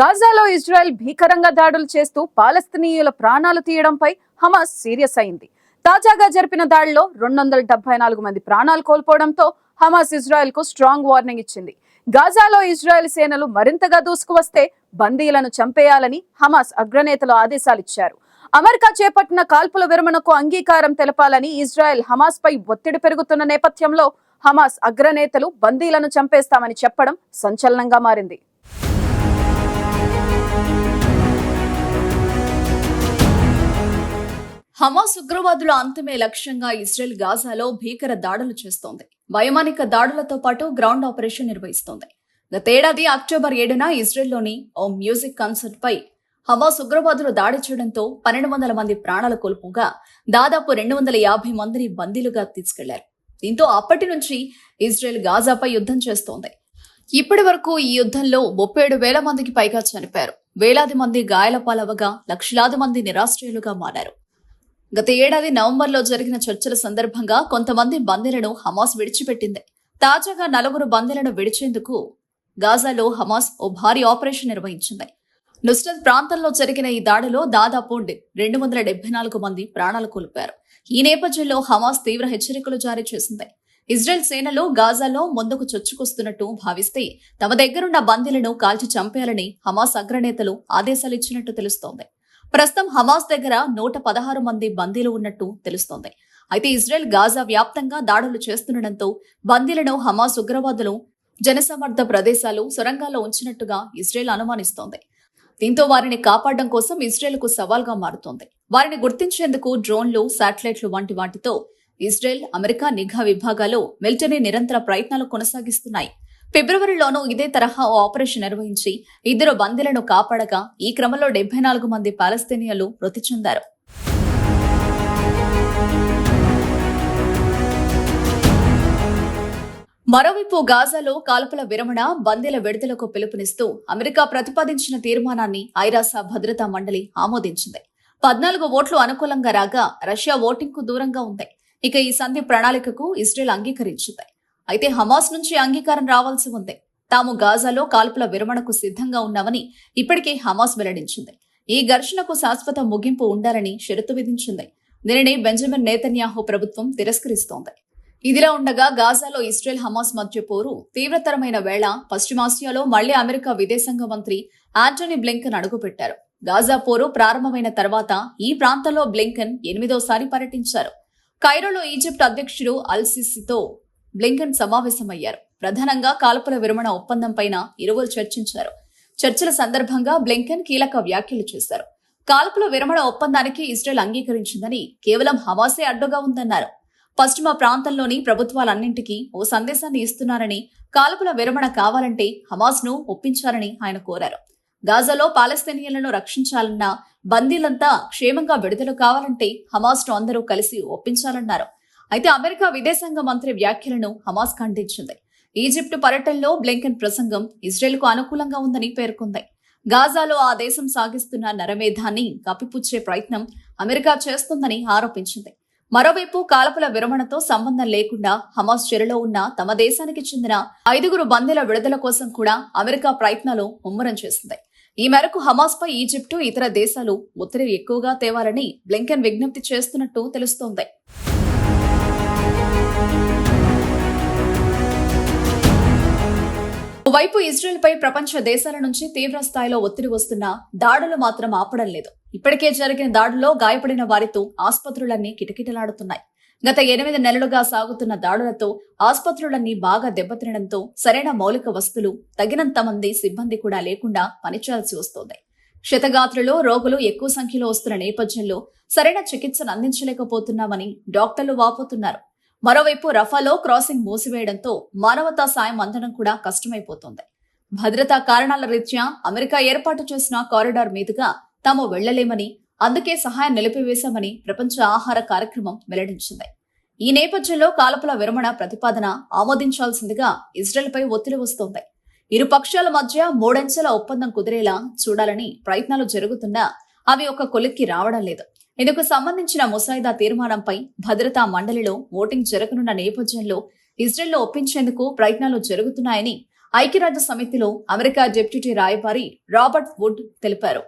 గాజాలో Israel భీకరంగా దాడులు చేస్తూ పాలస్తీనీయుల ప్రాణాలు తీయడంపై హమాస్ సీరియస్ అయింది. తాజాగా జరిపిన దాడిలో రెండు వందల డెబ్బై నాలుగు మంది ప్రాణాలు కోల్పోవడంతో హమాస్ ఇజ్రాయెల్కు స్ట్రాంగ్ వార్నింగ్ ఇచ్చింది. గాజాలో ఇజ్రాయెల్ సేనలు మరింతగా దూసుకువస్తే బందీలను చంపేయాలని హమాస్ అగ్రనేతలు ఆదేశాలిచ్చారు. అమెరికా చేపట్టిన కాల్పుల విరమణకు అంగీకారం తెలపాలని ఇజ్రాయెల్ హమాస్ పై ఒత్తిడి పెరుగుతున్న నేపథ్యంలో హమాస్ అగ్రనేతలు బందీలను చంపేస్తామని చెప్పడం సంచలనంగా మారింది. హమాస్ ఉగ్రవాదుల అంతమే లక్ష్యంగా ఇజ్రాయెల్ గాజాలో భీకర దాడులు చేస్తోంది. వైమానిక దాడులతో పాటు గ్రౌండ్ ఆపరేషన్ నిర్వహిస్తోంది. గతేడాది అక్టోబర్ ఏడున ఇజ్రాయెల్లోని ఓ మ్యూజిక్ కాన్సర్ట్ పై హమాస్ ఉగ్రవాదులు దాడి చేయడంతో పన్నెండు వందల మంది ప్రాణాలు కోల్పోగా దాదాపు రెండు వందల యాభై మందిని బందీలుగా తీసుకెళ్ళారు. దీంతో అప్పటి నుంచి ఇజ్రాయెల్ గాజాపై యుద్ధం చేస్తోంది. ఇప్పటి వరకు ఈ యుద్ధంలో ముప్పై ఏడు వేల మందికి పైగా చనిపోయారు. వేలాది మంది గాయాల పాలవగా లక్షలాది మంది నిరాశ్రయులుగా మారారు. గత ఏడాది నవంబర్లో జరిగిన చర్చల సందర్భంగా కొంతమంది బందీలను హమాస్ విడిచిపెట్టింది. తాజాగా నలుగురు బందీలను విడిచేందుకు గాజాలో హమాస్ ఓ భారీ ఆపరేషన్ నిర్వహించింది. నుస్రత్ ప్రాంతంలో జరిగిన ఈ దాడిలో దాదాపు రెండు వందల డెబ్బై నాలుగు మంది ప్రాణాలు కోల్పోయారు. ఈ నేపథ్యంలో హమాస్ తీవ్ర హెచ్చరికలు జారీ చేసింది. ఇజ్రాయెల్ సేనలు గాజాలో ముందుకు చొచ్చుకొస్తున్నట్టు భావిస్తే తమ దగ్గరున్న బందీలను కాల్చి చంపేయాలని హమాస్ అగ్రనేతలు ఆదేశాలు ఇచ్చినట్టు తెలుస్తోంది. ప్రస్తుతం హమాస్ దగ్గర నూట పదహారు మంది బందీలు ఉన్నట్టు తెలుస్తోంది. అయితే ఇజ్రాయెల్ గాజా వ్యాప్తంగా దాడులు చేస్తుండటంతో బందీలను హమాస్ ఉగ్రవాదులు జనసమర్థ ప్రదేశాలు సొరంగాల్లో ఉంచినట్టుగా ఇజ్రాయెల్ అనుమానిస్తోంది. దీంతో వారిని కాపాడడం కోసం ఇజ్రాయెల్కు సవాల్గా మారుతోంది. వారిని గుర్తించేందుకు డ్రోన్లు శాటిలైట్లు వంటి వాటితో ఇజ్రాయెల్ అమెరికా నిఘా విభాగాలు మిలిటరీ నిరంతర ప్రయత్నాలు కొనసాగిస్తున్నాయి. ఫిబ్రవరిలోనూ ఇదే తరహా ఓ ఆపరేషన్ నిర్వహించి ఇద్దరు బందీలను కాపాడగా ఈ క్రమంలో డెబ్బై నాలుగు మంది పాలస్తీనియన్లు మృతి చెందారు. మరోవైపు గాజాలో కాల్పుల విరమణ బందీల విడుదలకు పిలుపునిస్తూ అమెరికా ప్రతిపాదించిన తీర్మానాన్ని ఐరాస భద్రతా మండలి ఆమోదించింది. పద్నాలుగు ఓట్లు అనుకూలంగా రాగా రష్యా ఓటింగ్కు దూరంగా ఉంది. ఇక ఈ సంధి ప్రణాళికకు ఇజ్రాయెల్ అంగీకరించింది. అయితే హమాస్ నుంచి అంగీకారం రావాల్సి ఉంది. తాము గాజాలో కాల్పుల విరమణకు సిద్ధంగా ఉన్నామని ఇప్పటికే హమాస్ వెల్లడించింది. ఈ ఘర్షణకు శాశ్వత ముగింపు ఉండాలని షరతు విధించింది. దీనిని బెంజమిన్ నేతన్యాహు ప్రభుత్వం తిరస్కరిస్తోంది. ఇదిలా ఉండగా గాజాలో ఇస్రాయెల్ హమాస్ మధ్య పోరు తీవ్రతరమైన వేళ పశ్చిమాసియాలో మళ్ళీ అమెరికా విదేశాంగ మంత్రి ఆంటోనీ బ్లింకన్ అడుగుపెట్టారు. గాజా పోరు ప్రారంభమైన తర్వాత ఈ ప్రాంతంలో బ్లింకన్ ఎనిమిదోసారి పర్యటించారు. కైరోలో ఈజిప్ట్ అధ్యక్షుడు అల్సిసితో బ్లింకన్ సమావేశమయ్యారు. ప్రధానంగా కాల్పుల విరమణ ఒప్పందంపైన ఇరువురు చర్చించారు. చర్చల సందర్భంగా బ్లింకన్ కీలక వ్యాఖ్యలు చేశారు. కాల్పుల విరమణ ఒప్పందానికి ఇస్రాయెల్ అంగీకరించిందని కేవలం హమాసే అడ్డుగా ఉందన్నారు. పశ్చిమ ప్రాంతంలోని ప్రభుత్వాలన్నింటికీ ఓ సందేశాన్ని ఇస్తున్నారని కాల్పుల విరమణ కావాలంటే హమాస్ను ఒప్పించాలని ఆయన కోరారు. గాజాలో పాలస్తీనియన్లను రక్షించాలన్నా బందీలంతా క్షేమంగా విడుదల కావాలంటే హమాస్ను అందరూ కలిసి ఒప్పించాలన్నారు. అయితే అమెరికా విదేశాంగ మంత్రి వ్యాఖ్యలను హమాస్ ఖండించింది. ఈజిప్టు పర్యటనలో బ్లింకెన్ ప్రసంగం ఇజ్రాయెల్కు అనుకూలంగా ఉందని పేర్కొంది. గాజాలో ఆ దేశం సాగిస్తున్న నరమేధాన్ని కప్పిపుచ్చే ప్రయత్నం అమెరికా చేస్తుందని ఆరోపించింది. మరోవైపు కాల్పుల విరమణతో సంబంధం లేకుండా హమాస్ చెరలో ఉన్న తమ దేశానికి చెందిన ఐదుగురు బందీల విడుదల కోసం కూడా అమెరికా ప్రయత్నాలు ముమ్మరం చేసింది. ఈ మేరకు హమాస్ పై ఈజిప్టు ఇతర దేశాలు ఒత్తిడి ఎక్కువగా తేవాలని బ్లింకెన్ విజ్ఞప్తి చేస్తున్నట్టు తెలుస్తోంది. వైపు ఇజ్రాయెల్పై ప్రపంచ దేశాల నుంచి తీవ్ర స్థాయిలో ఒత్తిడి వస్తున్న దాడులు మాత్రం ఆపడం లేదు. ఇప్పటికే జరిగిన దాడుల్లో గాయపడిన వారితో ఆసుపత్రులన్నీ కిటకిటలాడుతున్నాయి. గత ఎనిమిది నెలలుగా సాగుతున్న దాడులతో ఆసుపత్రులన్నీ బాగా దెబ్బతినడంతో సరైన మౌలిక వస్తువులు తగినంత మంది సిబ్బంది కూడా లేకుండా పనిచేయాల్సి వస్తోంది. క్షతగాత్రులు రోగులు ఎక్కువ సంఖ్యలో వస్తున్న నేపథ్యంలో సరైన చికిత్సను అందించలేకపోతున్నామని డాక్టర్లు వాపోతున్నారు. మరోవైపు రఫాలో క్రాసింగ్ మూసివేయడంతో మానవతా సాయం అందడం కూడా కష్టమైపోతోంది. భద్రతా కారణాల రీత్యా అమెరికా ఏర్పాటు చేసిన కారిడార్ మీదుగా తాము వెళ్ళలేమని అందుకే సహాయం నిలిపివేశామని ప్రపంచ ఆహార కార్యక్రమం వెల్లడించింది. ఈ నేపథ్యంలో కాలపుల విరమణ ప్రతిపాదన ఆమోదించాల్సిందిగా ఇజ్రాయెల్పై ఒత్తిడి వస్తోంది. ఇరు పక్షాల మధ్య మూడంచెల ఒప్పందం కుదిరేలా చూడాలని ప్రయత్నాలు జరుగుతున్నా అవి ఒక కొలిక్కి రావడం లేదు. ఇందుకు సంబంధించిన ముసాయిదా తీర్మానంపై భద్రతా మండలిలో ఓటింగ్ జరగనున్న నేపథ్యంలో ఇజ్రాయెల్లో ఒప్పించేందుకు ప్రయత్నాలు జరుగుతున్నాయని ఐక్యరాజ్య సమితిలో అమెరికా డిప్యూటీ రాయబారి రాబర్ట్ వుడ్ తెలిపారు.